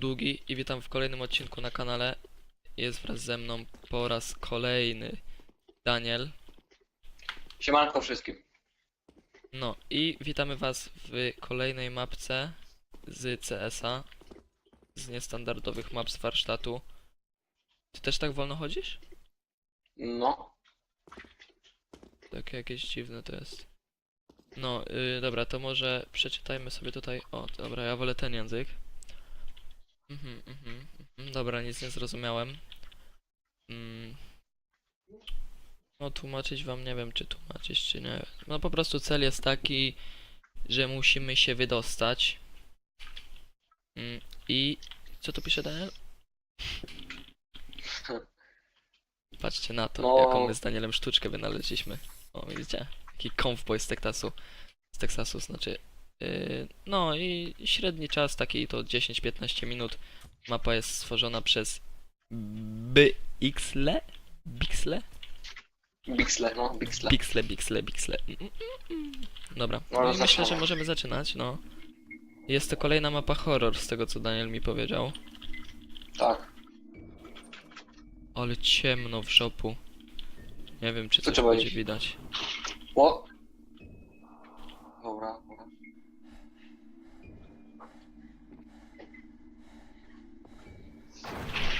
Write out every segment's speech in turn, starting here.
długi i witam w kolejnym odcinku na kanale. Jest wraz ze mną po raz kolejny Daniel. Siemanko wszystkim. No i witamy was w kolejnej mapce z CS-a. Z niestandardowych map z warsztatu. Ty też tak wolno chodzisz? No, Takie jakieś dziwne to jest. No, yy, dobra, to może przeczytajmy sobie tutaj. O, dobra, ja wolę ten język. Mhm, mhm, mhm. Dobra, nic nie zrozumiałem. Mm. No, tłumaczyć wam nie wiem, czy tłumaczyć, czy nie. No, po prostu cel jest taki, że musimy się wydostać. Mm. I co tu pisze Daniel? Patrzcie na to, No. jaką my z Danielem sztuczkę wynaleźliśmy. O, widzicie? Taki konwoj z Teksasu. Z Teksasu, znaczy. Yy, no i średni czas taki to 10-15 minut. Mapa jest stworzona przez Bixle? Bixle? Bixle, no, Bixle. Bixle, Bixle, Bixle. Dobra, No, no i myślę, że możemy zaczynać, no. Jest to kolejna mapa horror, z tego co Daniel mi powiedział. Tak. Ale ciemno w szopu. Nie wiem, czy Co coś będzie widać. O! Dobra, dobra.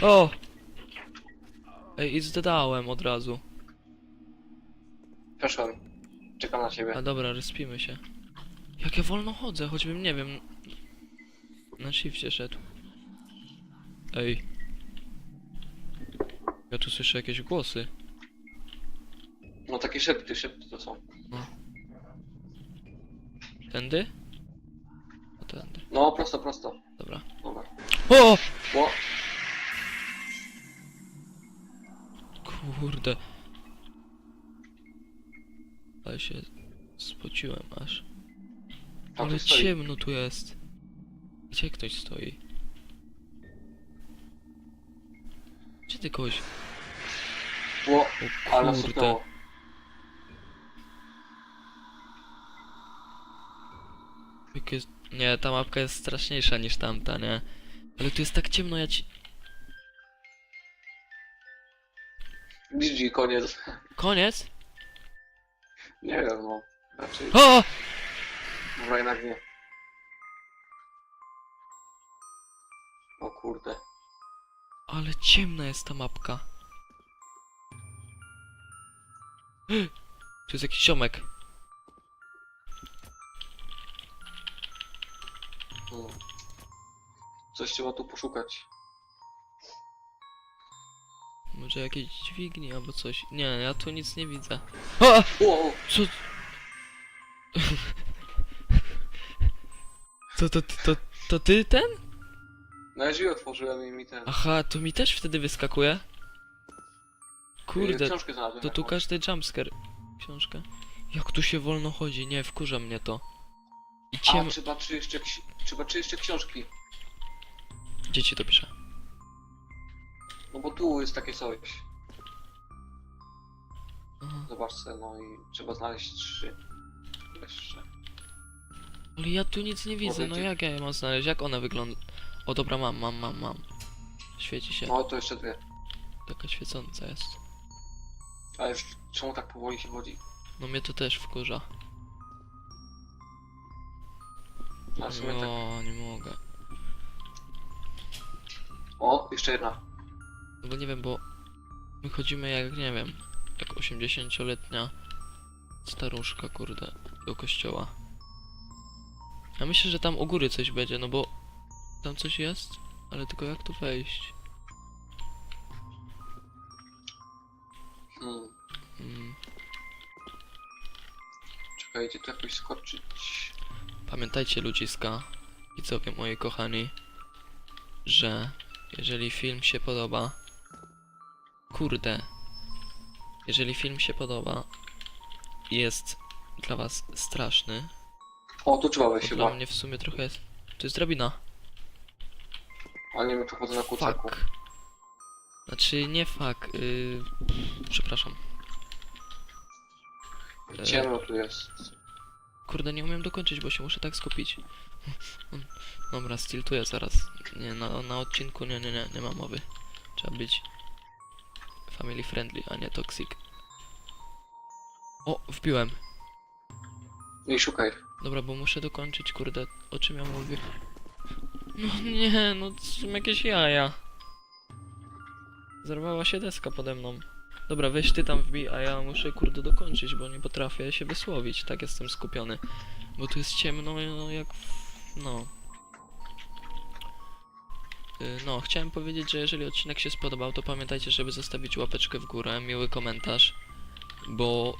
O! Ej, i od razu. Przeszłem. Czekam na A ciebie. dobra, respimy się. Jak ja wolno chodzę, choćbym, nie wiem... Na shifcie szedł. Ej. Ja tu słyszę jakieś głosy. No takie szepty, szepty to są. Tędy? O, tędy. No, prosto, prosto. Dobra. Dobra. O! O! Kurde. Ale się spociłem aż. Tam Ale tu stoi. ciemno tu jest. Gdzie ktoś stoi? Gdzie ty kogoś? O! O kurde. sypnęło. Jak jest... Nie, ta mapka jest straszniejsza niż tamta, nie? Ale tu jest tak ciemno, ja ci... GG, koniec. Koniec? Nie wiem, no. Raczej. O! Może jednak nie. O kurde. Ale ciemna jest ta mapka. Tu jest jakiś ziomek. Coś trzeba tu poszukać. Może jakieś dźwigni albo coś. Nie, ja tu nic nie widzę. O! Co? To, to, to, to, ty ten? No ja drzwi otworzyłem i mi ten. Aha, to mi też wtedy wyskakuje. Kurde, Książkę znalazłem. to tu jakąś. każdy jumpscare. Książka. Jak tu się wolno chodzi, nie, wkurza mnie to. I A, ciem... trzeba trzy jeszcze, ksi- trzeba trzy jeszcze książki. Gdzie ci to pisze? No bo tu jest takie coś. Aha. Zobacz se, no i trzeba znaleźć trzy. Jeszcze. Ale ja tu nic nie widzę, no jak ja je mam znaleźć? Jak ona wygląda? O dobra, mam, mam, mam, mam. Świeci się. No to jeszcze dwie. Taka świecąca jest. Ale już czemu tak powoli się chodzi? No mnie to też wkurza. W sumie tak. O, nie mogę. O, jeszcze jedna. No bo nie wiem, bo my chodzimy jak, nie wiem, jak 80-letnia staruszka, kurde, do kościoła. Ja myślę, że tam u góry coś będzie, no bo tam coś jest, ale tylko jak tu wejść? Hmm. Mm, Czekajcie, tu jakoś skoczyć. pamiętajcie ludziska, widzowie moi kochani, że jeżeli film się podoba, kurde, jeżeli film się podoba i jest dla was straszny, O, tu trzeba To wejść dla chyba. mnie w sumie trochę jest. To jest drabina. Ale nie wiem, czy chodzę na kurczaku. Fuck. Znaczy nie fuck. Yy... Przepraszam. E, Ciemno tu jest. Kurde, nie umiem dokończyć, bo się muszę tak skupić. Dobra, stiltuję zaraz. Nie, na, na odcinku nie, nie, nie, nie ma mowy. Trzeba być family friendly, a nie toxic. O, wbiłem. I szukaj. Dobra, bo muszę dokończyć, kurde, o czym ja mówię. No nie, no to są jakieś jaja. Zerwała się deska pode mną. Dobra, weź ty tam wbij, a ja muszę, kurde, dokończyć, bo nie potrafię się wysłowić, tak jestem skupiony. Bo tu jest ciemno, no jak... w- no... Y, No, chciałem powiedzieć, że jeżeli odcinek się spodobał, to pamiętajcie, żeby zostawić łapeczkę w górę, miły komentarz, bo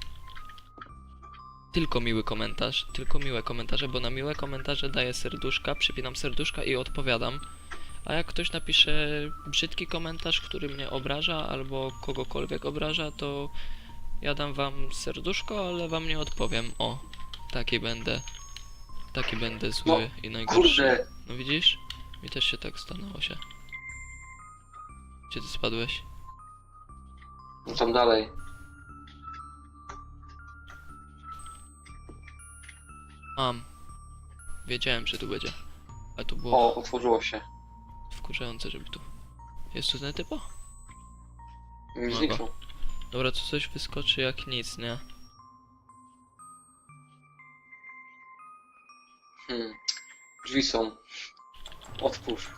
tylko miły komentarz, tylko miłe komentarze, bo na miłe komentarze daję serduszka, przypinam serduszka i odpowiadam. A jak ktoś napisze brzydki komentarz, który mnie obraża albo kogokolwiek obraża, to ja dam wam serduszko, ale wam nie odpowiem. O, taki będę. Taki będę zły i najgorszy. Kurde! No widzisz? Mi też się tak stanęło się. Gdzie ty spadłeś? No tam dalej. Mam. Wiedziałem, że tu będzie. A tu było O, otworzyło się. wkurzające, żeby tu... Jest tu ten typo? Nie Mago. zniknął. Dobra, tu coś wyskoczy jak nic, nie? Hmm. Drzwi są. Otwórz.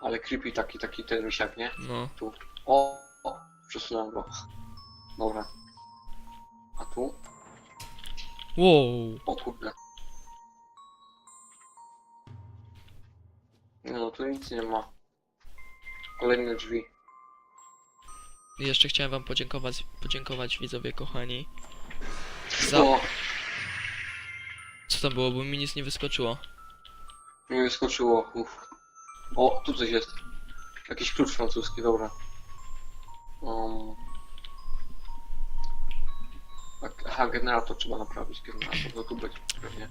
Ale creepy taki, taki ten misiak, nie? No. Tu. O, o, przesunąłem go. Dobra. A tu? Wow! O kurde. Nie no, tu nic nie ma. Kolejne drzwi. Jeszcze chciałem wam podziękować, podziękować widzowie kochani. Za... O, Co tam było, bo mi nic nie wyskoczyło. mi wyskoczyło. Uf. O, tu coś jest. Jakiś klucz francuski, dobra. Um. Aha, generator trzeba naprawić. Generator, no tu będzie pewnie.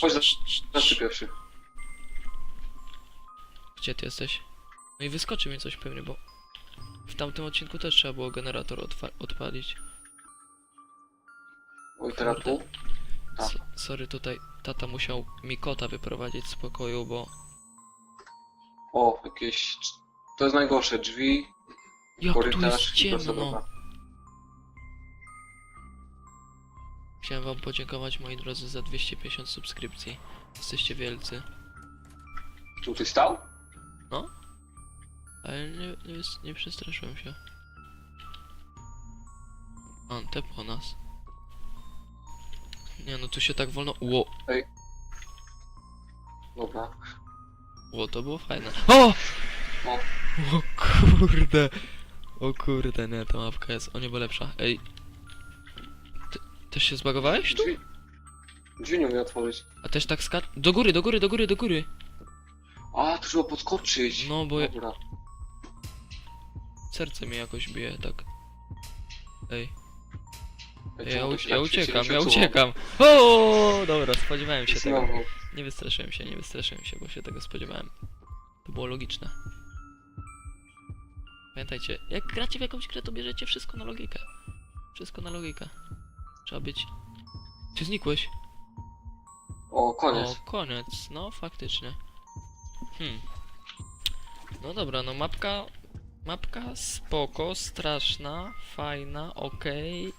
Chodź za- cii, cii, cii. pierwszy. Gdzie ty jesteś? No i wyskoczy mi coś pewnie, bo w tamtym odcinku też trzeba było generator odpalić. Oj, teraz tu. S- sorry, tutaj tata musiał mi kota wyprowadzić z pokoju, bo... O, jakieś... To jest najgorsze. Drzwi, Jak tu korytarz jest i ciemno! Chciałem wam podziękować moi drodzy za 250 subskrypcji. Jesteście wielcy. Tu ty stał? Ale nie, nie, nie przestraszyłem się. On te po nas. Nie no, tu się tak wolno... Ło, Dobra. ło, to było fajne. O! O. O kurde. O kurde, nie, ta mapka jest o niebo lepsza. Ej. Ty, też się zbagowałeś tu? Drzwi... Drzwi nie umie otworzyć. A też tak skacz... Do góry, do góry, do góry, do góry! A, tu trzeba podskoczyć. No, bo ja- Dobra. serce mi jakoś bije, tak. Ej. Ja, u- ja uciekam, ja uciekam. O, dobra, spodziewałem się tego. Znowu. Nie wystraszyłem się, nie wystraszyłem się, bo się tego spodziewałem. To było logiczne. Pamiętajcie, jak gracie w jakąś grę, to bierzecie wszystko na logikę. Wszystko na logikę. Trzeba być... Ty znikłeś? O, koniec. O, koniec. No, faktycznie. Hmm. No dobra, no mapka... Mapka spoko, straszna, fajna, okej.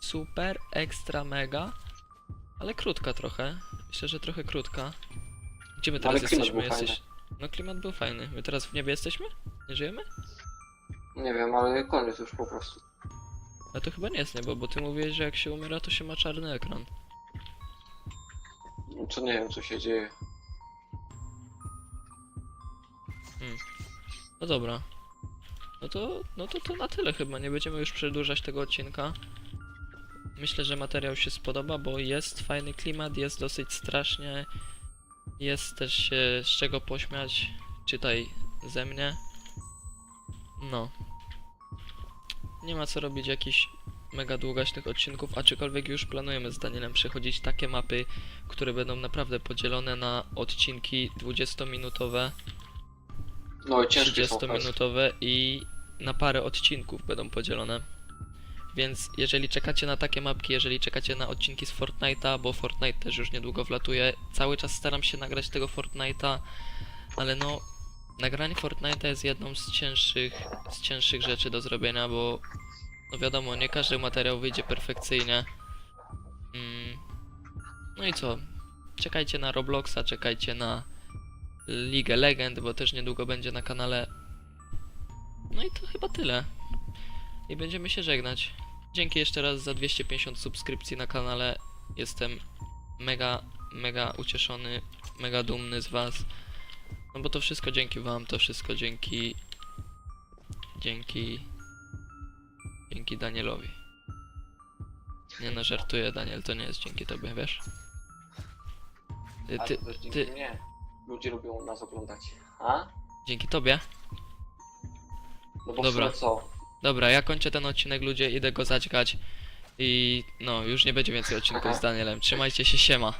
Super, ekstra, mega. Ale krótka trochę. Myślę, że trochę krótka. Gdzie my teraz Ale klimat jesteśmy? był fajny. Jesteś... No klimat był fajny. My teraz w niebie jesteśmy? Nie żyjemy? Nie wiem, ale koniec już po prostu. Ale to chyba nie jest niebo, bo ty mówiłeś, że jak się umiera, to się ma czarny ekran. Co nie wiem, co się dzieje. No dobra. No to, no to, to na tyle chyba. Nie będziemy już przedłużać tego odcinka. Myślę, że materiał się spodoba, bo jest fajny klimat, jest dosyć strasznie. Jest też się z czego pośmiać. Czytaj ze mnie. No. Nie ma co robić jakichś mega długaśnych odcinków, aczkolwiek już planujemy z Danielem przechodzić takie mapy, które będą naprawdę podzielone na odcinki 20-minutowe. No i ciężkie są. 30-minutowe i na parę odcinków będą podzielone. Więc jeżeli czekacie na takie mapki, jeżeli czekacie na odcinki z Fortnite'a, bo Fortnite też już niedługo wlatuje, cały czas staram się nagrać tego Fortnite'a, ale no, nagranie Fortnite'a jest jedną z cięższych, z cięższych rzeczy do zrobienia, bo no wiadomo, nie każdy materiał wyjdzie perfekcyjnie. Mm. No i co? Czekajcie na Robloxa, czekajcie na Ligę Legend, bo też niedługo będzie na kanale. No i to chyba tyle. I będziemy się żegnać. Dzięki jeszcze raz za 250 subskrypcji na kanale. Jestem mega, mega ucieszony, mega dumny z Was. No bo to wszystko dzięki Wam, to wszystko dzięki. Dzięki. Dzięki Danielowi. Nie no, żartuję, Daniel, to nie jest dzięki Tobie, wiesz? Ty, Ale ty, to też dzięki ty- mnie. Ludzie lubią nas oglądać. A? dzięki Tobie? No bo Dobra. w sumie co? Dobra, ja kończę ten odcinek, ludzie, idę go zaćgać. I no, już nie będzie więcej odcinków z Danielem. Trzymajcie się, siema.